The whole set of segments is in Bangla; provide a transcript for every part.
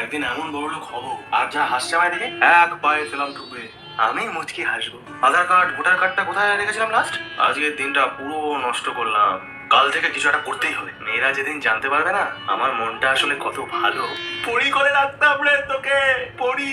একদিন এমন বড় লোক হব, আর যা হাসছে আমায় দেখে এক পায়ে ছিলাম ডুবে আমি মুচকি হাসবো। আধার কার্ড, ভোটার কার্ডটা কোথায় রেখেছিলাম লাস্ট আজকের দিনটা পুরো নষ্ট করলাম। কাল থেকে কিছু একটা করতেই হবে। মেয়েরা যেদিন জানতে পারবে না, আমার মনটা আসলে কত ভালো। পড়ি করে রাখতাম রে তোকে পড়ি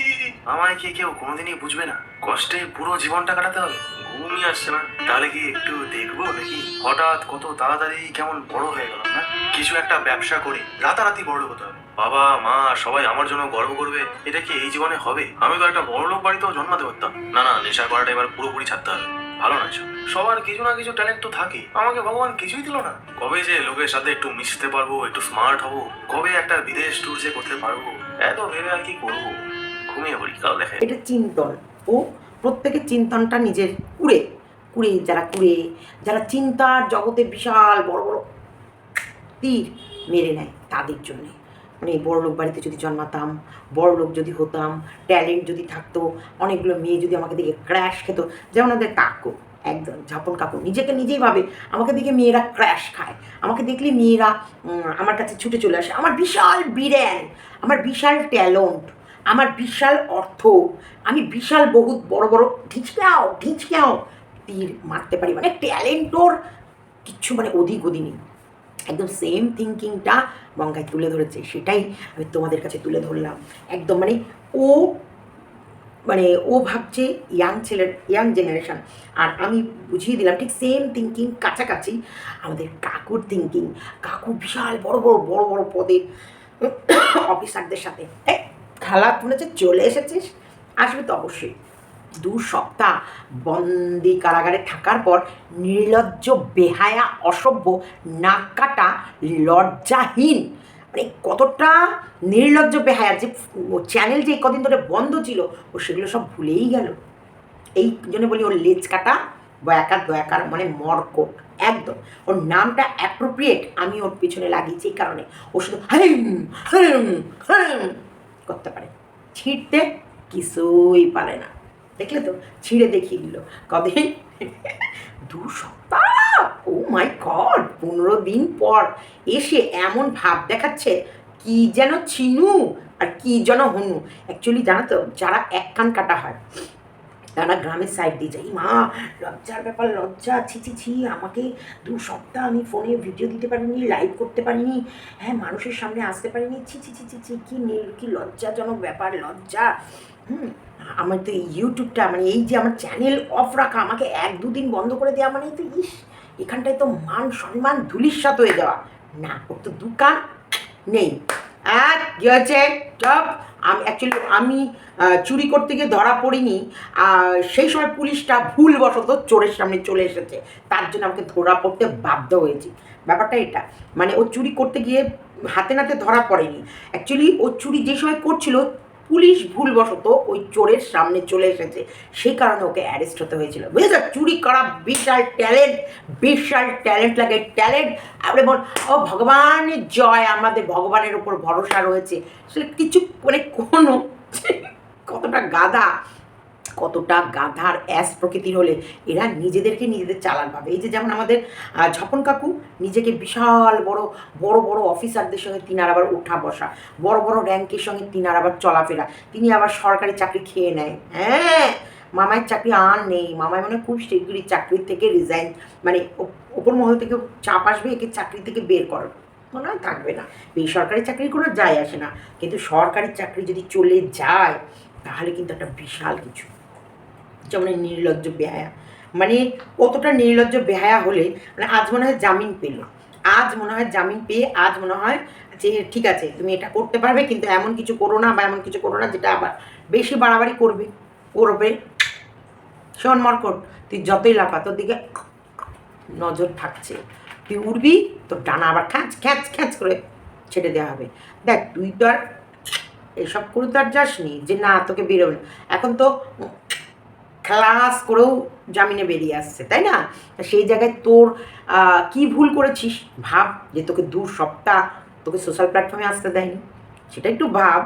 আমায় কি কেউ কোনোদিনই বুঝবে না? কষ্টে পুরো জীবনটা কাটাতে হবে। ঘুমই আসছে না। তাহলে কি একটু দেখব নাকি? হঠাৎ কত তাড়াতাড়ি কেমন বড় হয়ে গেল না? কিছু একটা ব্যবসা করি, রাতারাতি বড় হতে হবে। বাবা, মা, সবাই আমার জন্য গর্ব করবে। এটা কি এই জীবনে হবে? আমি তো একটা বড় লোক বাড়িতেও জন্মাতে পারতাম। না না নেশা করাটা এবার পুরোপুরি ছাড়তে হবে। ভালো না। সবার কিছু না কিছু ট্যালেন্ট তো থাকে। আমাকে ভগবান কিছুই দিল না। কবে যে লোকের সাথে একটু মিশতে পারব, একটু স্মার্ট হব, কবে একটা বিদেশ ট্যুর যে করতে পারব, এত ভেবে আর কি করব? ঘুমিয়ে পড়ি, কাল দেখে এটা চিন্তন। ও প্রত্যেকের চিন্তনটা নিজের কুড়ে কুড়ে, যারা কুড়ে, যারা চিন্তার জগতে বিশাল বড় বড় তীর মেরে নেয় তাদের জন্যে। মানে বড় লোক বাড়িতে যদি জন্মাতাম, বড় লোক যদি হতাম, ট্যালেন্ট যদি থাকতো, অনেকগুলো মেয়ে যদি আমাকে দেখে ক্র্যাশ খেত, যেমন ওদের কাকু, একদম ঝাপন কাকু, নিজেকে নিজেই ভাবে, আমাকে দেখে মেয়েরা ক্র্যাশ খায়। আমাকে দেখলে মেয়েরা আমার কাছে ছুটে চলে আসে, আমার বিশাল বিরেন আমার বিশাল ট্যালেন্ট, আমার বিশাল অর্থ, আমি বিশাল বহুত বড় বড় ঢিচকাও ঢিচকাও, তীর মারতে পারি মানে ট্যালেন্টর কিচ্ছু মানে অধিক অধি নেই। একদম সেম থিঙ্কিংটা গঙ্গায় তুলে ধরেছে, সেটাই আমি তোমাদের কাছে তুলে ধরলাম। একদম মানে ও মানে ও ভাবছে ইয়াং ছেলের ইয়াং জেনারেশন আর আমি বুঝিয়ে দিলাম ঠিক সেম থিঙ্কিং কাছাকাছি আমাদের কাকুর থিঙ্কিং কাকু বিশাল বড় বড় বড় বড় পদে অফিসারদের সাথে। খেলা তুলেছে চলে এসেছিস? আসবে তো অবশ্যই। দু সপ্তাহ বন্দি কারাগারে থাকার পর নির্লজ্জ, বেহায়া, অসভ্য নাক কাটা লজ্জাহীন। মানে কতটা নির্লজ্জ, বেহায়া যে চ্যানেল যে কদিন ধরে বন্ধ ছিল, ও সেগুলো সব ভুলেই গেল। এই জন্য বলি ওর লেজ কাটা, বয়াকার দয়াকার মানে মরকট একদম। ওর নামটা অ্যাপ্রোপ্রিয়েট আমি ওর পিছনে লাগিয়েছি এই কারণে। ও শুধু হাইম হাইম করতে পারে। ছিঁড়তে কিছুই পারে না। দেখলে তো ছিঁড়ে দেখিয়ে দিল। কদিন দু সপ্তাহ? ও মাই গড, পনেরো দিন পর এসে এমন ভাব দেখাচ্ছে, কি যেন চিনু আর কি যেন হনু। অ্যাকচুয়ালি জানো তো, যারা এক কান কাটা হয়, তারা গ্রামের সাইড দিয়ে যাই মা, লজ্জার ব্যাপার, লজ্জা, ছি ছি ছি, আমাকে দু সপ্তাহ আমি ফোনে ভিডিও দিতে পারিনি লাইভ করতে পারিনি হ্যাঁ মানুষের সামনে আসতে পারিনি, ছি ছি ছি ছি ছি, কি কি লজ্জাজনক ব্যাপার, লজ্জা, হুম আমার তো এই ইউটিউবটা মানে এই যে আমার চ্যানেল অফ রাখা, আমাকে এক দুদিন বন্ধ করে দেওয়া মানে তো ইস, এখানটায় তো মান সম্মান ধুলিস্বাত হয়ে যাওয়া। না, ওর তো দোকান নেই। আর কি হয়েছে? সব আমি অ্যাকচুয়ালি আমি চুরি করতে গিয়ে ধরা পড়িনি। আর সেই সময় পুলিশটা ভুলবশত চোরের সামনে চলে এসেছে। তার জন্য আমাকে ধরা পড়তে বাধ্য হয়েছি। ব্যাপারটা এটা মানে ও চুরি করতে গিয়ে হাতে নাতে ধরা পড়েনি। অ্যাকচুয়ালি ও চুরি যে সময় করছিল পুলিশ ভুলবশত ওই চোরের সামনে চলে এসেছে। সেই কারণে ওকে অ্যারেস্ট হতে হয়েছিল। বুঝেছ চুরি করা বিশাল ট্যালেন্ট বিশাল ট্যালেন্ট লাগে ট্যালেন্ট আপনি বল, ও ভগবানের জয়, আমাদের ভগবানের উপর ভরসা রয়েছে। সে কিছু মানে কোনো, কতটা গাধা। কতটা গাধার অ্যাস প্রকৃতির হলে এরা নিজেদেরকে নিজেদের চালান পাবে। এই যে যেমন আমাদের ঝপন কাকু নিজেকে বিশাল বড় বড় বড় অফিসারদের সঙ্গে তিনার আবার ওঠা বসা, বড় বড় র্যাঙ্কের সঙ্গে তিনার আবার চলাফেরা। তিনি আবার সরকারি চাকরি খেয়ে নেয়। হ্যাঁ মামায়ের চাকরি আর নেই। মামায় মানে খুব শিগগিরই চাকরির থেকে রিজাইন মানে ওপর মহল থেকে চাপ আসবে, একে চাকরি থেকে বের কর মনে হয় থাকবে না। বেসরকারি চাকরির কোনো যায় আসে না। কিন্তু সরকারি চাকরি যদি চলে যায়, তাহলে কিন্তু একটা বিশাল কিছু। এই নির্লজ্জ বেহায়া। মানে কতটা নির্লজ্জ বেহায়া হলে মানে আজ মনে হয় জামিন পেল। আজ মনে হয় জামিন পেয়ে, আজ মনে হয় যে ঠিক আছে, তুমি এটা করতে পারবে, কিন্তু এমন কিছু করো না বা এমন কিছু করো না যেটা আবার বেশি বাড়াবাড়ি করবে। করবে। শোন তুই যতই লাফা, তোর দিকে নজর থাকছে। তুই উড়বি তোর ডানা আবার খ্যাঁচ খ্যাঁচ খ্যাঁচ করে ছেড়ে দেওয়া হবে। দেখ, তুই তো আর এসব করে তো আর যাসনি যে না, তোকে বেরোবে এখন তো ক্লাস করেও জামিনে বেরিয়ে আসছে, তাই না? সেই জায়গায় তোর কি ভুল করেছিস? ভাব যে তোকে দু সপ্তাহ তোকে সোশ্যাল প্ল্যাটফর্মে আসতে দেয়নি। সেটা একটু ভাব,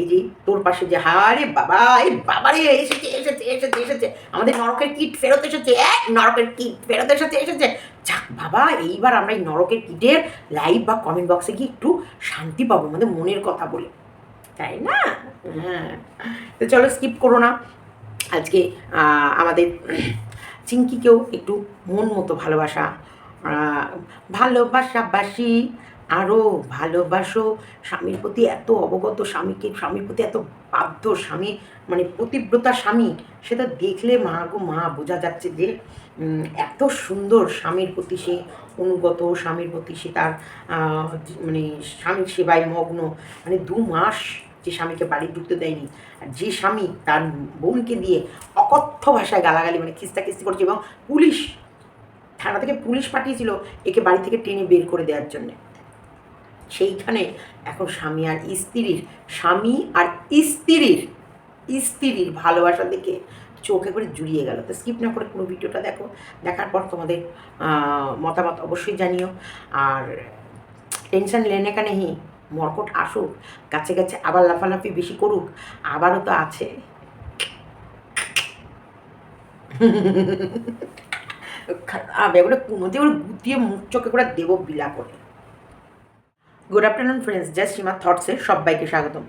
এই যে তোর পাশে যে হারে বাবা, এই বাবারে, এসেছে এসেছে এসেছে এসেছে। আমাদের নরকের কিট ফেরত এসেছে, এক নরকের কিট ফেরত এসেছে এসেছে। যাক বাবা, এইবার আমরা এই নরকের কিটের লাইভ বা কমেন্ট বক্সে গিয়ে একটু শান্তি পাবো, আমাদের মনের কথা বলে। তাই না? হ্যাঁ। তো চলো স্কিপ করো না। আজকে আমাদের চিঙ্কিকেও একটু মন মতো ভালোবাসা ভালোবাসাবাসি আরও ভালোবাসো। স্বামীর প্রতি এত অবগত, স্বামীকে, স্বামীর প্রতি এত বাধ্য, স্বামী মানে পতিব্রতা স্বামী, সেটা দেখলে মা গো, মা বোঝা যাচ্ছে যে এত সুন্দর স্বামীর প্রতি সে অনুগত, স্বামীর প্রতি সে তার মানে স্বামীর সেবায় মগ্ন। মানে দু মাস যে স্বামীকে বাড়ি ঢুকতে দেয়নি, আর যে স্বামী তার বোনকে দিয়ে অকথ্য ভাষায় গালাগালি মানে খিস্তা খিস্তি করছে এবং পুলিশ, থানা থেকে পুলিশ পাঠিয়েছিল একে বাড়ি থেকে টেনে বের করে দেওয়ার জন্যে। সেইখানে এখন স্বামী আর স্ত্রীর, স্বামী আর স্ত্রীর স্ত্রীর ভালোবাসা দেখে চোখে করে জুড়িয়ে গেল। তো স্কিপ না করে পুরো ভিডিওটা দেখো। দেখার পর তোমাদের মতামত অবশ্যই জানিও। আর টেনশন লেনে কানে হি মর্কট আসুক, কাছে কাছে আবার লাফালাফি বেশি করুক, আবারও তো আছে। খারাপ গুতিয়ে মুখ চোখে করে দেবো বিলা করে। Good afternoon friends just Seema থটসে সবাইকে স্বাগতম।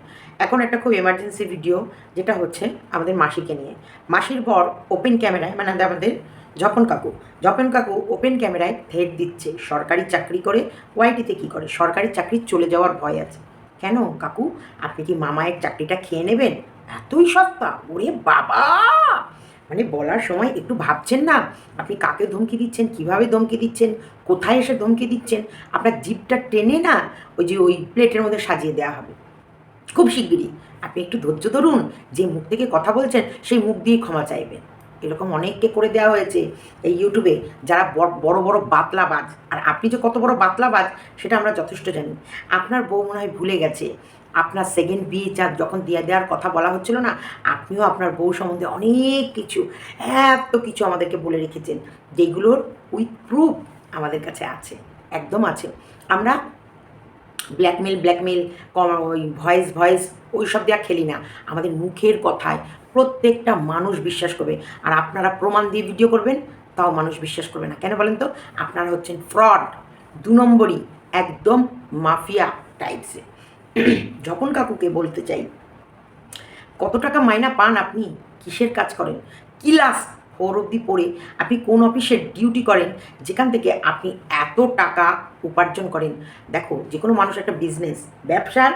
এখন একটা খুব এমার্জেন্সি ভিডিও যেটা হচ্ছে আমাদের মাসিকে নিয়ে। মাসির পর ওপেন ক্যামেরায় মানে আমাদের জপন কাকু জপন কাকু ওপেন ক্যামেরায় থেট দিচ্ছে, সরকারি চাকরি করে ওয়াইটিতে কী করে? সরকারি চাকরি চলে যাওয়ার ভয় আছে। কেন কাকু? আপনি কি মামায়ের চাকরিটা খেয়ে নেবেন? এতই সস্তা, ওরে বাবা! মানে বলার সময় একটু ভাবছেন না? আপনি কাকে ধমকি দিচ্ছেন? কীভাবে ধমকি দিচ্ছেন? কোথায় এসে ধমকি দিচ্ছেন? আপনার জিপটা টেনে না ওই যে ওই প্লেটের মধ্যে সাজিয়ে দেওয়া হবে। খুব শিগগিরই। আপনি একটু ধৈর্য ধরুন, যে মুখ থেকে কথা বলছেন, সেই মুখ দিয়ে ক্ষমা চাইবেন। এরকম অনেককে করে দেওয়া হয়েছে এই ইউটিউবে যারা বড় বড় বাতলাবাজ। আর আপনি যে কত বড় বাতলাবাজ, সেটা আমরা যথেষ্ট জানি। আপনার বউ মনে হয় ভুলে গেছে। আপনার সেকেন্ড বিয়ে চার যখন দিয়ে, দেওয়ার কথা বলা হচ্ছিল না, আপনিও আপনার বউ সম্বন্ধে অনেক কিছু, এত কিছু আমাদেরকে বলে রেখেছেন। যেগুলোর উইথ প্রুফ আমাদের কাছে আছে, একদম আছে। আমরা ব্ল্যাকমেল ব্ল্যাকমেল কম, ওই ভয়েস ভয়েস ওই সব দেওয়া খেলি না। আমাদের মুখের কথায় প্রত্যেকটা মানুষ বিশ্বাস করবে। আর আপনারা প্রমাণ দিয়ে ভিডিও করবেন, তাও মানুষ বিশ্বাস করবে না। কেন বলেন তো? আপনারা হচ্ছেন ফ্রড দু নম্বরই একদম মাফিয়া টাইপসে যখন কাকুকে বলতে চাই, কত টাকা মাইনা পান আপনি? কিসের কাজ করেন? ক্লাস ফোর অবধি পড়ে আপনি কোন অফিসে ডিউটি করেন, যেখান থেকে আপনি এত টাকা উপার্জন করেন। দেখো যে কোনো মানুষ একটা বিজনেস ব্যবসার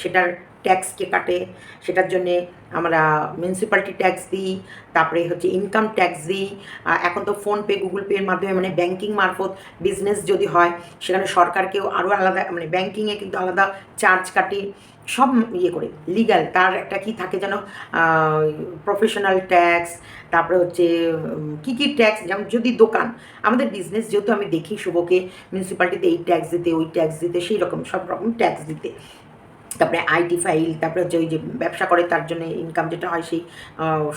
সেটার ট্যাক্সকে কাটে, সেটার জন্যে আমরা মিউনিসিপ্যালিটি ট্যাক্স দিই, তারপরে হচ্ছে ইনকাম ট্যাক্স দিই এখন তো ফোনপে গুগল পের মাধ্যমে মানে ব্যাংকিং মারফত বিজনেস যদি হয়, সেখানে সরকারকেও আরও আলাদা মানে ব্যাংকিংয়ে কিন্তু আলাদা চার্জ কাটে। সব ইয়ে করে লিগ্যাল তার একটা কি থাকে যেন প্রফেশনাল ট্যাক্স তারপরে হচ্ছে কি কি ট্যাক্স যেমন যদি দোকান, আমাদের বিজনেস যেহেতু আমি দেখি শুভকে মিউনিসিপ্যালিটিতে এই ট্যাক্স দিতে, ওই ট্যাক্স দিতে, সেই রকম, সব রকম ট্যাক্স দিতে। তারপরে আইটি ফাইল তারপরে হচ্ছে ওই যে ব্যবসা করে, তার জন্য ইনকাম যেটা হয় সেই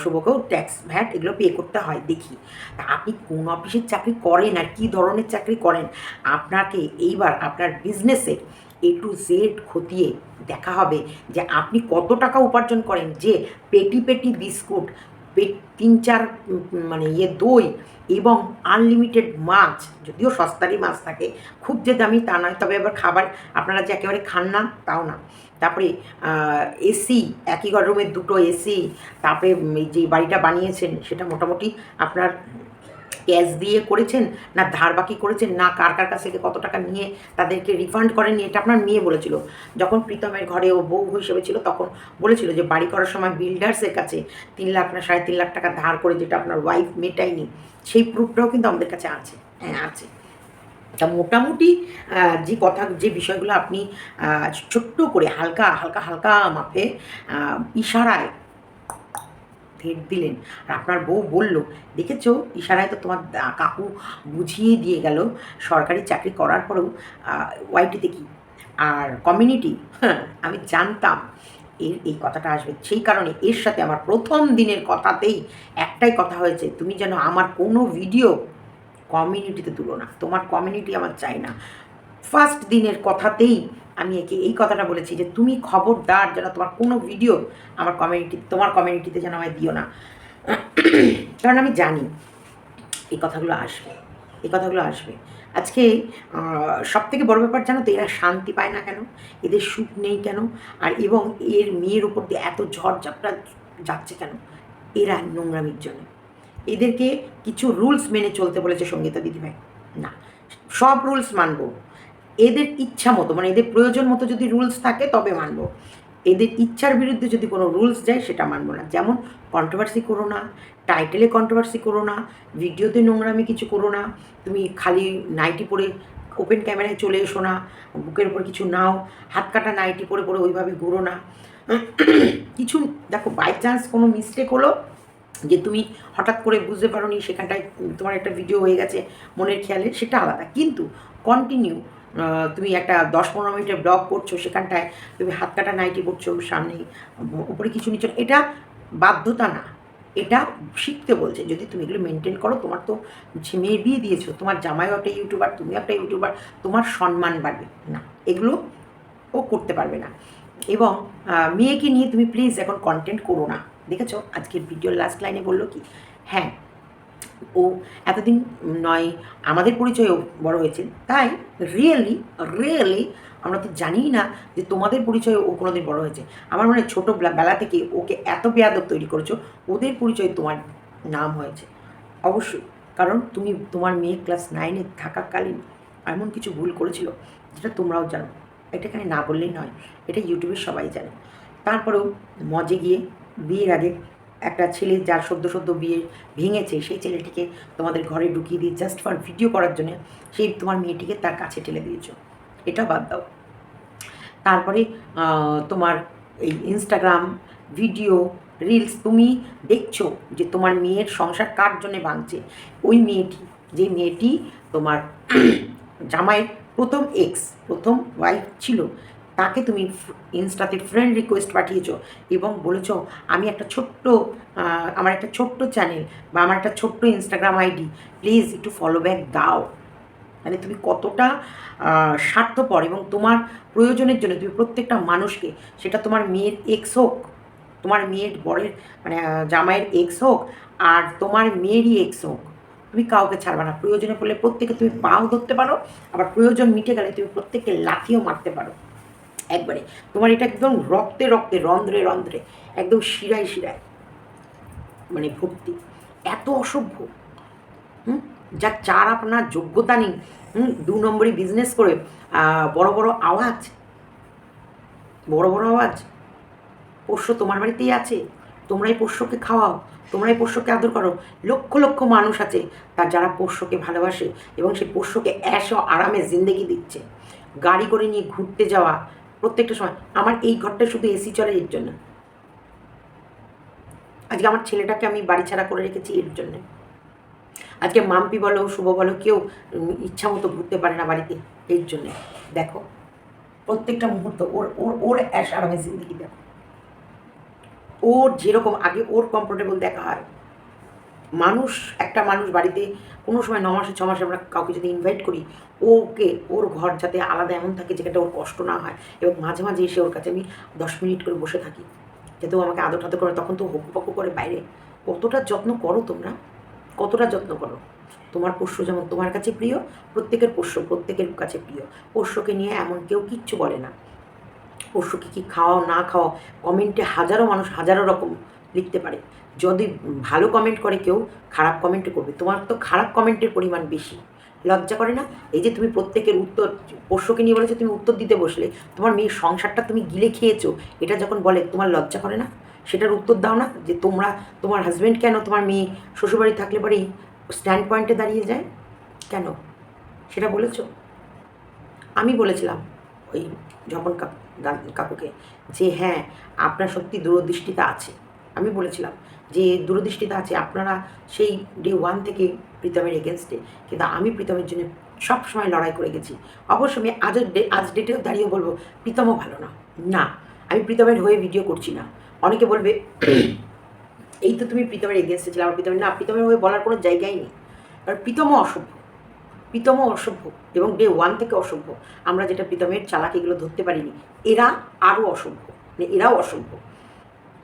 শুভকেও ট্যাক্স ভ্যাট, এগুলো পে করতে হয়, দেখি। তা আপনি কোন অফিসের চাকরি করেন আর কী ধরনের চাকরি করেন? আপনাকে এইবার আপনার বিজনেসের এ টু জেড খতিয়ে দেখা হবে যে আপনি কত টাকা উপার্জন করেন, যে পেটি পেটি বিস্কুট তিন চার মানে ইয়ে দই এবং আনলিমিটেড মাছ, যদিও সস্তারই মাছ থাকে, খুব যে দামি তা নয়, তবে আবার খাবার আপনারা যে একেবারে খান না, তাও না। তারপরে এসি একই রুমের দুটো এসি তারপরে যে বাড়িটা বানিয়েছেন, সেটা মোটামুটি আপনার ক্যাশ দিয়ে করেছেন, না ধার বাকি করেছেন, না কার কার কাছ থেকে কত টাকা নিয়ে তাদেরকে রিফান্ড করেননি, এটা আপনার মেয়ে বলেছিল। যখন প্রীতমের ঘরে ও বউ হিসেবে ছিল, তখন বলেছিল যে বাড়ি করার সময় বিল্ডার্সের কাছে তিন লাখ না সাড়ে তিন লাখ টাকা ধার করে যেটা আপনার ওয়াইফ মেটায়নি, সেই প্রুফটাও কিন্তু আমাদের কাছে আছে হ্যাঁ আছে। তা মোটামুটি যে কথা, যে বিষয়গুলো আপনি ছোট্ট করে হালকা হালকা হালকা মাপে ইশারায় ভেট দিলেন। আর আপনার বউ বলল, দেখেছ, ইশারায় তো তোমার কাকু বুঝিয়ে দিয়ে গেল, সরকারি চাকরি করার পরেও ওয়াইটিতে কি? আর কমিউনিটি হ্যাঁ আমি জানতাম। এর, এই কথাটা আসবে। সেই কারণে এর সাথে আমার প্রথম দিনের কথাতেই একটাই কথা হয়েছে, তুমি যেন আমার কোনো ভিডিও কমিউনিটিতে তুলো না। তোমার কমিউনিটি আমার চাই না। ফার্স্ট দিনের কথাতেই আমি একে এই কথাটা বলেছি যে তুমি খবরদার যেন তোমার কোনো ভিডিও আমার কমিউনিটি তোমার কমিউনিটিতে যেন আমায় দিও না। কারণ আমি জানি এই কথাগুলো আসবে, এই কথাগুলো আসবে। আজকে সব থেকে বড় ব্যাপার জানো তো, এরা শান্তি পায় না কেন? এদের সুখ নেই কেন? আর এবং এর মেয়ের উপর দিয়ে এত ঝড় ঝাপটা যাচ্ছে কেন? এরা নোংরামির জন্য। এদেরকে কিছু রুলস মেনে চলতে বলেছে সঙ্গীতা দিদিভাই। না, সব রুলস মানবো। এদের ইচ্ছা মতো মানে এদের প্রয়োজন মতো যদি রুলস থাকে তবে মানব। এদের ইচ্ছার বিরুদ্ধে যদি কোনো রুলস যায় সেটা মানবো না। যেমন কন্ট্রোভার্সি করো না টাইটেলে কন্ট্রোভার্সি করো না ভিডিওতে নোংরামি কিছু করো না, তুমি খালি নাইটি পরে ওপেন ক্যামেরায় চলে এসো না, বুকের উপর কিছু নাও, হাত কাটা নাইটি পরে পরে ওইভাবে ঘুরো না। কিছু, দেখো বাই চান্স কোনো মিস্টেক হলো যে তুমি হঠাৎ করে বুঝতে পারো নি সেখানটায় তোমার একটা ভিডিও হয়ে গেছে মনের খেয়ালে, সেটা আলাদা। কিন্তু কন্টিনিউ তুমি একটা দশ পনেরো মিনিটের ব্লগ করছ, সেখানটায় তুমি হাত কাটা নাইটি করছ সামনে উপরে কিছু নিচ্ছ এটা বাধ্যতা না। এটা শিখতে বলছে। যদি তুমি এগুলো মেনটেন করো, তোমার তো মেয়ে বিয়ে দিয়েছ, তোমার জামাইও একটা ইউটিউবার তুমি একটা ইউটিউবার তোমার সম্মান বাড়বে না। এগুলো ও করতে পারবে না। এবং মেয়েকে নিয়ে তুমি প্লিজ এখন কন্টেন্ট করো না। দেখেছ? আজকের ভিডিওর লাস্ট লাইনে বলল কি? হ্যাঁ ও এতদিন নয়, আমাদের পরিচয়েও বড় হয়েছে। তাই রিয়েলি রিয়েলি আমরা তো জানিই না যে তোমাদের পরিচয়ে ও কোনোদিন বড় হয়েছে। আমার মনে ছোটো বেলা থেকে ওকে এত বেয়াদব তৈরি করেছ, ওদের পরিচয়ে তোমার নাম হয়েছে। অবশ্যই, কারণ তুমি তোমার মেয়ে ক্লাস নাইনে থাকাকালীন এমন কিছু ভুল করেছিল, যেটা তোমরাও জানো। এটা এখানে না বললেই নয়, এটা ইউটিউবে সবাই জানে। তারপরেও মজে গিয়ে বিয়ের আগে একটা ছেলে যার সদ্য সদ্য বিয়ে ভেঙেছে, সেই ছেলেটিকে তোমাদের ঘরে ঢুকিয়ে দিয়ে জাস্ট ফর ভিডিও করার জন্য সেই তোমার মেয়েটিকে তার কাছে ঠেলে দিয়েছ। এটা বাদ দাও। তারপরে তোমার এই ইনস্টাগ্রাম ভিডিও রিলস তুমি দেখছ যে তোমার মেয়ের সংসার কার জন্যে ভাঙছে? ওই মেয়েটি, যে মেয়েটি তোমার জামাইয়ের প্রথম এক্স প্রথম ওয়াইফ ছিল তাকে তুমি ইনস্টাতে ফ্রেন্ড রিকোয়েস্ট পাঠিয়েছো এবং বলেছ, আমি একটা ছোট্ট আমার একটা ছোট্ট চ্যানেল বা আমার একটা ছোট্ট ইনস্টাগ্রাম আইডি প্লিজ একটু ফলো ব্যাক দাও। মানে তুমি কতটা স্বার্থপর এবং তোমার প্রয়োজনের জন্য তুমি প্রত্যেকটা মানুষকে, সেটা তোমার মেয়ের এক্স হোক, তোমার মেয়ের বরের মানে জামাইয়ের এক্স হোক আর তোমার মেয়েরই এক্স হোক, তুমি কাউকে ছাড়বে না। প্রয়োজনে পড়লে প্রত্যেকে তুমি পাও ধরতে পারো, আবার প্রয়োজন মিটে গেলে তুমি প্রত্যেককে লাথিও মারতে পারো। একবারে। তোমার এটা একদম রক্তে রক্তে, রন্ধ্রে রন্ধ্রে, একদম শিরায় শিরায় মানে ভর্তি। এত অসভ্য। হুম? যার চার আপনার যোগ্যতা নেই, হুম? দু নম্বরই বিজনেস করে বড় বড় আওয়াজ। বড় বড় আওয়াজ। পোষ্য তোমার বাড়িতেই আছে। তোমরাই পোষ্যকে খাওয়াও, তোমরাই পোষ্যকে আদর করো। লক্ষ লক্ষ মানুষ আছে, তার যারা পোষ্যকে ভালোবাসে এবং সেই পোষ্যকে অ্যাশ আরামে জিন্দেগি দিচ্ছে। গাড়ি করে নিয়ে ঘুরতে যাওয়া প্রত্যেকটা সময়। আমার এই ঘরটা শুধু এসি চলে এর জন্য। আজকে আমার ছেলেটাকে আমি বাড়ি ছাড়া করে রেখেছি এর জন্যে। আজকে মাম্পি বলো, শুভ বলো, কেউ ইচ্ছা মতো ঘুরতে পারে না বাড়িতে এর জন্যে। দেখো, প্রত্যেকটা মুহূর্ত ওর ওর ওর অ্যাশ আরামে জিন্দিগি দেখো। ওর যেরকম, আগে ওর কমফোর্টেবল দেখা হয়। মানুষ, একটা মানুষ বাড়িতে কোনো সময় ন মাসে, ছ মাসে আমরা কাউকে যদি ইনভাইট করি, ওকে, ওর ঘর যাতে আলাদা এমন থাকে যেটা ওর কষ্ট না হয় এবং মাঝে মাঝে এসে ওর কাছে আমি দশ মিনিট করে বসে থাকি। যাতে ও আমাকে আদর টাদর করে, তখন তো হকু পকু করে বাইরে। কতটা যত্ন করো তোমরা? কতটা যত্ন করো? তোমার পোষ্য যেমন তোমার কাছে প্রিয়, প্রত্যেকের পোষ্য প্রত্যেকের কাছে প্রিয়। পোষ্যকে নিয়ে এমন কেউ কিচ্ছু বলে না। পোষ্যকে কি খাওয়াও না খাওয়াও কমেন্টে হাজারো মানুষ হাজারো রকম লিখতে পারে। যদি ভালো কমেন্ট করে কেউ, খারাপ কমেন্টও করবে। তোমার তো খারাপ কমেন্টের পরিমাণ বেশি। লজ্জা করে না? এই যে তুমি প্রত্যেকের উত্তর পোষ্যকে নিয়ে বলেছ, তুমি উত্তর দিতে বসলে, তোমার মেয়ের সংসারটা তুমি গিলে খেয়েছো, এটা যখন বলে, তোমার লজ্জা করে না? সেটার উত্তর দাও না? যে তোমরা, তোমার হাজব্যান্ড কেন তোমার মেয়ে শ্বশুরবাড়ি থাকলে পরেই স্ট্যান্ড পয়েন্টে দাঁড়িয়ে যায়? কেন? সেটা বলেছ? আমি বলেছিলাম ওই যখন কাকু কাকুকে যে হ্যাঁ আপনার সত্যি দূরদৃষ্টিতা আছে। আমি বলেছিলাম যে দূরদৃষ্টিতা আছে, আপনারা সেই ডে ওয়ান থেকে প্রীতমের এগেনস্টে কিন্তু আমি প্রীতমের জন্য সব সময় লড়াই করে গেছি। অবশ্য আমি আজ ডে- আজ ডেটেও দাঁড়িয়ে বলব, প্রীতমও ভালো না। না, আমি প্রীতমের হয়ে ভিডিও করছি না। অনেকে বলবে, এই তো তুমি প্রীতমের এগেনস্টে ছিলে আমার প্রীতমের না, প্রীতমের হয়ে বলার কোনো জায়গাই নেই। কারণ প্রীতমও অসভ্য। প্রীতমও অসভ্য এবং ডে ওয়ান থেকে অসভ্য। আমরা যেটা প্রীতমের চালাকিগুলো ধরতে পারিনি, এরা আরও অসভ্য। মানে এরাও অসভ্য।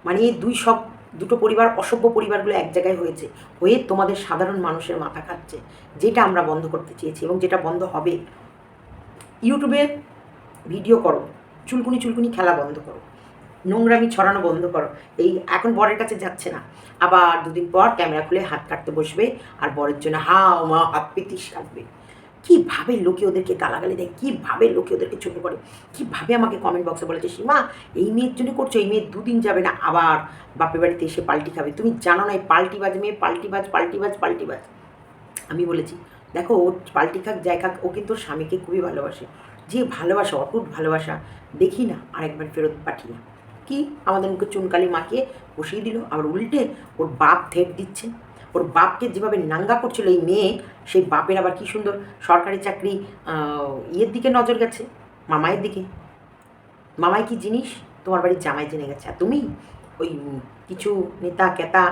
মানে এই দুই সব, দুটো পরিবার, অসভ্য পরিবারগুলো এক জায়গায় হয়েছে, হয়ে তোমাদের সাধারণ মানুষের মাথা খাচ্ছে, যেটা আমরা বন্ধ করতে চেয়েছি এবং যেটা বন্ধ হবে। ইউটিউবে ভিডিও করো, চুলকুনি চুলকুনি খেলা বন্ধ করো, নোংরামি ছড়ানো বন্ধ করো, এই এখন বরের কাছে যাচ্ছে না, আবার দুদিন পর ক্যামেরা খুলে হাত কাটতে বসবে, আর বরের জন্য হাও মা হাত পিতিস কাটবে কীভাবে লোকে ওদেরকে গালাগালি দেয়? কীভাবে লোকে ওদেরকে ছোট করে? কীভাবে আমাকে কমেন্ট বক্সে বলেছে, সীমা, এই মেয়ের জন্য করছ, এই মেয়ে দুদিন যাবে না, আবার বাপের বাড়িতে এসে পাল্টি খাবে। তুমি জানো না, এই পাল্টিবাজ মেয়ে পাল্টিবাজ পাল্টিবাজ পাল্টিবাজ আমি বলেছি, দেখো, ও পাল্টি খাক, যাই খাক, ও কিন্তু স্বামীকে খুবই ভালোবাসে। যে ভালোবাসা, অটুট ভালোবাসা, দেখি না আরেকবার ফেরত পাঠিয়ে। কি? আমাদের মুখে চুনকালি মাখিয়ে বসিয়ে দিল, আবার উল্টে ওর বাপ থেট দিচ্ছে। ওর বাপকে যেভাবে নাঙ্গা করছিল এই মেয়ে, সেই বাপের আবার কি সুন্দর সরকারি চাকরি ইয়ের দিকে নজর গেছে মামায়ের দিকে। মামাই কি জিনিস? তোমার বাড়ির জামাই জেনে গেছে। আর তুমি? ওই কিছু নেতা, কেতা,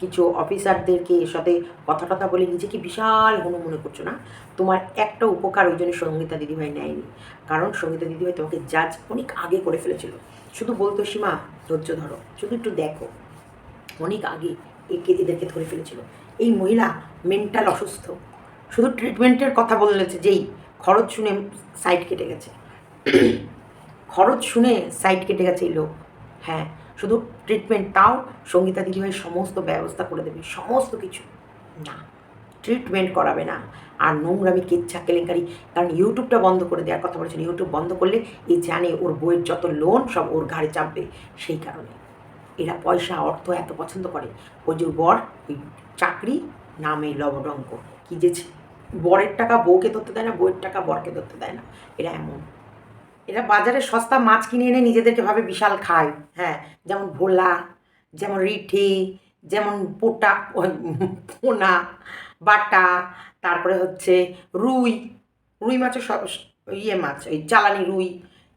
কিছু অফিসারদেরকে সাথে কথা টথা বলে নিজেকে বিশাল হনু মনে করছ না? তোমার একটা উপকার ওই জন্য সঙ্গীতা দিদিভাই নেয়নি। কারণ সঙ্গীতা দিদিভাই তোমাকে জাজ অনেক আগে করে ফেলেছিল। শুধু বলতো, সীমা, ধৈর্য ধরো। শুধু একটু দেখো। অনেক আগে একে এদেরকে ধরে ফেলেছিল। এই মহিলা মেন্টাল অসুস্থ। শুধু ট্রিটমেন্টের কথা বলেছে যেই খরচ শুনে সাইড কেটে গেছে। খরচ শুনে সাইড কেটে গেছে এই লোক। হ্যাঁ শুধু ট্রিটমেন্ট তাও সঙ্গীতা দিদিভাই সমস্ত ব্যবস্থা করে দেবে, সমস্ত কিছু। না ট্রিটমেন্ট করাবে না। আর নোংরামি, কেচ্ছা, কেলেঙ্কারি, কারণ ইউটিউবটা বন্ধ করে দেওয়ার কথা বলেছেন। ইউটিউব বন্ধ করলে এই জানে ওর বইয়ের যত লোন সব ওর ঘাড়ে চাপবে সেই কারণে। এরা পয়সা, অর্থ এত পছন্দ করে। যে বর, ওই চাকরি, নামে লবডঙ্ক কি যে বরের টাকা বউকে ধরতে দেয় না, বউয়ের টাকা বরকে ধরতে দেয় না। এরা এমন। এরা বাজারে সস্তা মাছ কিনে এনে নিজেদেরকে ভাবে বিশাল খায়। হ্যাঁ যেমন ভোলা, যেমন রিঠে, যেমন পোটা পোনা, বাটা, তারপরে হচ্ছে রুই। রুই মাছের সব ইয়ে মাছ, ওই জ্বালানি রুই।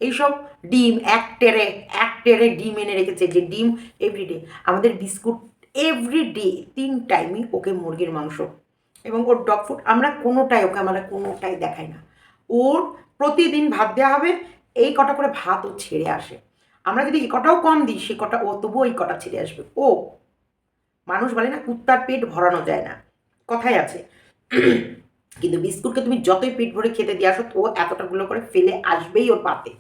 এইসব ডিম এক টেরে এক টেরে ডিম এনে রেখেছে যে ডিম এভরিডে আমাদের বিস্কুট এভরিডে তিন টাইমই ওকে মুরগির মাংস এবং ওর ডগ ফুড আমরা কোনোটাই ওকে আমরা কোনোটাই দেখাই না। ওর প্রতিদিন ভাত দেওয়া হবে, এই কটা করে ভাত ও ছেড়ে আসে। আমরা যদি এই কটাও কম দিই, সে কটা ও তবুও এই কটা ছেড়ে আসবে। ও মানুষ বলে না, কুত্তার পেট ভরানো যায় না। কথাই আছে। কিন্তু বিস্কুটকে তুমি যতই পেট ভরে খেতে দিয়ে আসো ও এতটাগুলো করে ফেলে আসবেই ওর পাতে।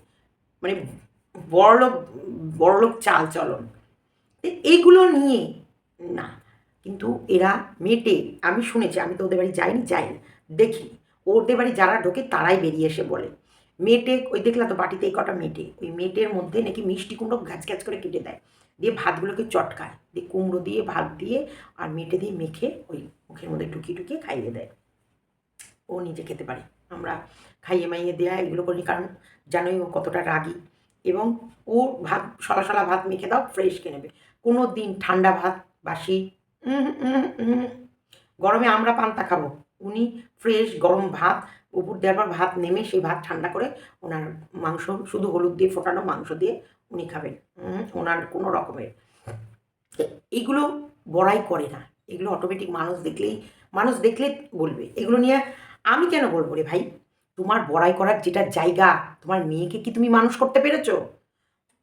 মানে বড়লোক বড়লোক চাল চলন এইগুলো নিয়ে না, কিন্তু এরা মেটে, আমি শুনেছি, আমি তো ওদের বাড়ি যাইনি যাইনি, দেখি। ওদের বাড়ি যারা ঢোকে তারাই বেরিয়ে এসে বলে। মেটে, ওই দেখলা তো বাটিতে এই কটা মেটে, ওই মেটের মধ্যে নাকি মিষ্টি কুমড়ো গাছ গাছ করে কেটে দেয়। দিয়ে ভাতগুলোকে চটকায়, দিয়ে কুমড়ো দিয়ে, ভাত দিয়ে, আর মেটে দিয়ে মেখে ওই মুখের মধ্যে ঢুকিয়ে ঢুকিয়ে খাইয়ে দেয়। ও নিজে খেতে পারে। আমরা খাইয়ে মাইয়ে দেয়া, এগুলো করি কারণ জানোই ও কতটা রাগী। এবং ও ভাত সলা সলা ভাত মেখে দাও ফ্রেশ কে নেবে। কোনো দিন ঠান্ডা ভাত, বাসি। গরমে আমরা পান্তা খাব। উনি ফ্রেশ গরম ভাত, উপর দেওয়ার পর ভাত নেমে সেই ভাত ঠান্ডা করে ওনার মাংস, শুধু হলুদ দিয়ে ফোটানো মাংস দিয়ে উনি খাবেন। ওনার কোনো রকমের। এইগুলো বড়াই করে না। এগুলো অটোমেটিক মানুষ দেখলেই, মানুষ দেখলে বলবে। এগুলো নিয়ে আমি কেন বলব রে ভাই? তোমার বড়াই করার যেটা জায়গা, তোমার মেয়েকে কি তুমি মানুষ করতে পেরেছ?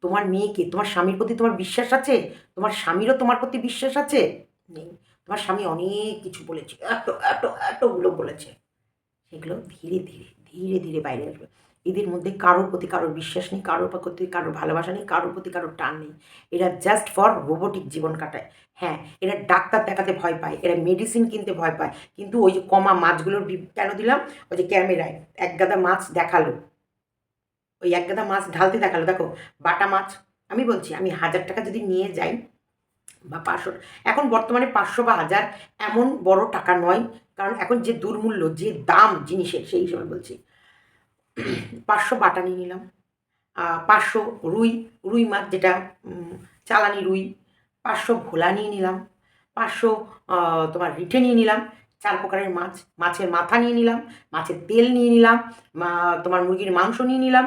তোমার মেয়েকে, তোমার স্বামীর প্রতি তোমার বিশ্বাস আছে? তোমার স্বামীরও তোমার প্রতি বিশ্বাস আছে? নেই। তোমার স্বামী অনেক কিছু বলেছে, এত এত, এতগুলো বলেছে। সেগুলো ধীরে ধীরে ধীরে ধীরে বাইরে আসবে। এদের মধ্যে কারোর প্রতি কারোর বিশ্বাস নেই, কারোর প্রতি কারোর ভালোবাসা নেই, কারোর প্রতি কারোর টান নেই। এরা জাস্ট ফর রোবোটিক জীবন কাটায়। হ্যাঁ এরা ডাক্তার দেখাতে ভয় পায়, এরা মেডিসিন কিনতে ভয় পায়। কিন্তু ওই যে কমা মাছগুলোর কেন দিলাম? ওই যে ক্যামেরায় এক গাদা মাছ দেখাল। ওই এক গাদা মাছ ঢালতে দেখাল। দেখো, বাটা মাছ, আমি বলছি, আমি হাজার টাকা যদি নিয়ে যাই বা পাঁচশো, এখন বর্তমানে পাঁচশো বা হাজার এমন বড় টাকা নয়। কারণ এখন যে দুর্মূল্য, যে দাম জিনিসের, সেই হিসাবে বলছি। পাঁচশো বাটা নিয়ে নিলাম। পাঁচশো রুই রুই মাছ যেটা চালানি রুই পাঁচশো ভোলা নিয়ে নিলাম, পাঁচশো তোমার রিঠে নিয়ে নিলাম, চার প্রকারের মাছ, মাছের মাথা নিয়ে নিলাম, মাছের তেল নিয়ে নিলাম তোমার মুরগির মাংস নিয়ে নিলাম।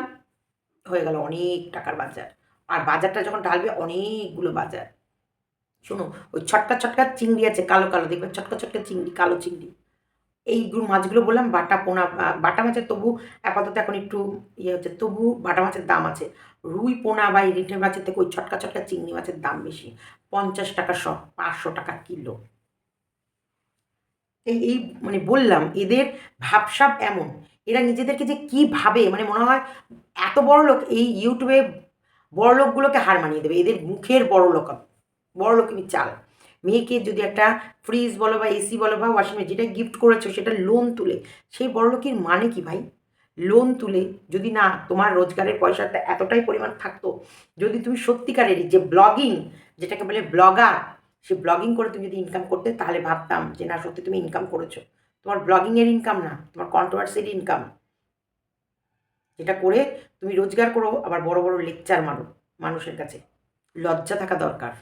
হয়ে গেল অনেক টাকার বাজার। আর বাজারটা যখন ঢালবে, অনেকগুলো বাজার। শোনো, ওই ছটকা ছটকা চিংড়ি আছে, কালো কালো, দেখবে ছটকা ছটকা চিংড়ি, কালো চিংড়ি। এইগুলো মাছগুলো বললাম, বাটা পোনা বাটা মাছের তবু আপাতত এখন একটু ইয়ে হচ্ছে, তবু বাটা মাছের দাম আছে। রুই পোনা বা ইলিটে মাছের থেকে ওই ছটকা ছটকা চিংড়ি মাছের দাম বেশি। পঞ্চাশ টাকা শ পাঁচশো টাকা কিলো। এই মানে বললাম, এদের ভাবসাব এমন। এরা নিজেদেরকে যে কি ভাবে মানে মনে হয় এত বড় লোক এই ইউটিউবে বড় লোকগুলোকে হার মানিয়ে দেবে। এদের মুখের বড় লোক বড় লোকেরই চাল। মেয়েকে যদি একটা ফ্রিজ বলো বা এসি বলো বা ওয়াশিং মেশিন যেটা গিফট করেছ, সেটা লোন তুলে, সেই বড় লোকের মানে কি ভাই? লোন তুলে যদি না তোমার রোজগারের পয়সাটা এতটাই পরিমাণ থাকতো, যদি তুমি সত্যিকারেরই যে ব্লগিং যেটাকে বলে ব্লগার, সে ব্লগিং করে তুমি যদি ইনকাম করতে, তাহলে ভাবতাম যে না, সত্যি তুমি ইনকাম করেছ। তোমার ব্লগিংয়ের ইনকাম না, তোমার কন্ট্রোভার্সির ইনকাম যেটা করে তুমি রোজগার করো, আবার বড় বড় লেকচার মারো মানুষের কাছে। লজ্জা থাকা দরকার।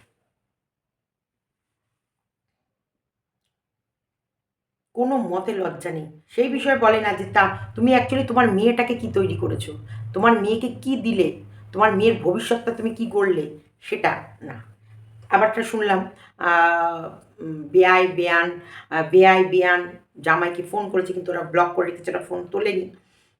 কোনো মতে লজ্জা নেই। সেই বিষয়ে বলে না যে, তা তুমি অ্যাকচুয়ালি তোমার মেয়েটাকে কি তৈরি করেছ? তোমার মেয়েকে কি দিলে? তোমার মেয়ের ভবিষ্যৎটা তুমি কি করলে সেটা না। আবারটা শুনলাম বেআই বেয়ান বেআই বেয়ান জামাইকে ফোন করেছে কিন্তু ওরা ব্লক করে রেখেছে, ওরা ফোন তোলেনি।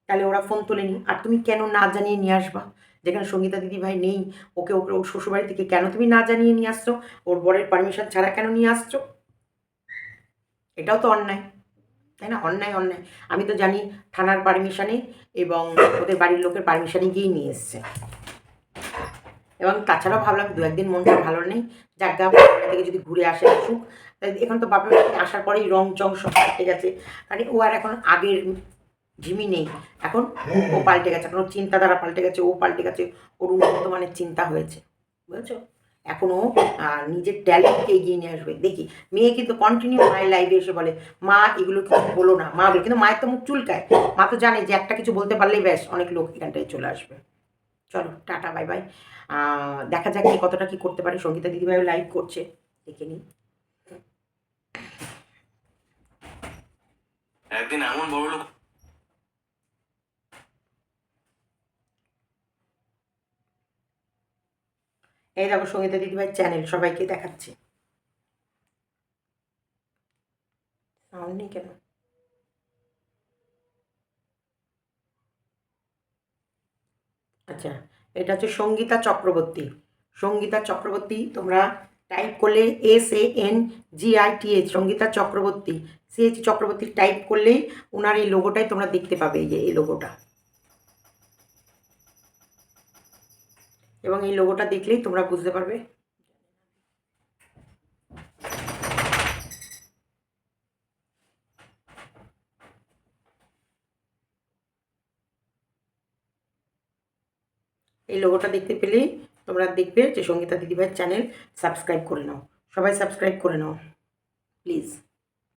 তাহলে ওরা ফোন তোলেনি। আর তুমি কেন না জানিয়ে নিয়ে আসবা? যেখানে সঙ্গীতা দিদি ভাই নেই, ওকে ওকে, ওর শ্বশুরবাড়ি থেকে কেন তুমি না জানিয়ে নিয়ে আসছো? ওর বরের পারমিশন ছাড়া কেন নিয়ে আসছো? এটাও তো অন্যায়, তাই না? অন্যায় অন্যায়। আমি তো জানি থানার পারমিশনে এবং ওদের বাড়ির লোকের পারমিশনে গিয়েই নিয়ে এসছে। এবং তাছাড়াও ভাবলাম দু একদিন মনটা ভালো নেই জায়গা থেকে যদি ঘুরে আসে আসুক তাই এখন তো বাপের আসার পরেই রং চং সব পাল্টে গেছে। মানে ও আর এখন আগের ঝিমি নেই এখন ও পাল্টে গেছে এখন ওর চিন্তাধারা পাল্টে গেছে ও পাল্টে গেছে ওর উন্নত মানের চিন্তা হয়েছে বুঝেছ? এখনও নিজের ট্যালেন্টকে এগিয়ে নিয়ে আসবে। দেখি মেয়ে কিন্তু কন্টিনিউ মায়ের লাইভে এসে বলে মা এগুলো কিছু বলো না। মা বলে কিন্তু মায়ের তো মুখ চুলকায়। মা তো জানে যে একটা কিছু বলতে পারলেই ব্যাস অনেক লোক এখানটায় চলে আসবে। চলো টাটা বাই বাই দেখা যাক কে কতটা কি করতে পারে। সঙ্গীতা দিদিভাইও লাইভ করছে। দেখে নিই। একদিন এমন বড় লোক এই দেখো সঙ্গীতা দিদিভাই চ্যানেল সবাইকে দেখাচ্ছে। সাউন্ড নেই কেন? আচ্ছা এটা হচ্ছে সঙ্গীতা চক্রবর্তী। সঙ্গীতা চক্রবর্তী, তোমরা টাইপ করলে S A N G I T H Sangita Chakraborty. C H Chakraborty type করলেই ওনার এই লোগোটাই তোমরা দেখতে পাবে, এই যে, এই লোগোটা এবং এই লোগোটা দেখলেই তোমরা বুঝতে পারবে এই লোগোটা দেখতে পেলেই তোমরা দেখবে যে সঙ্গীতা দিদিভাইয়ের চ্যানেল সাবস্ক্রাইব করে নাও। সবাই সাবস্ক্রাইব করে নাও প্লিজ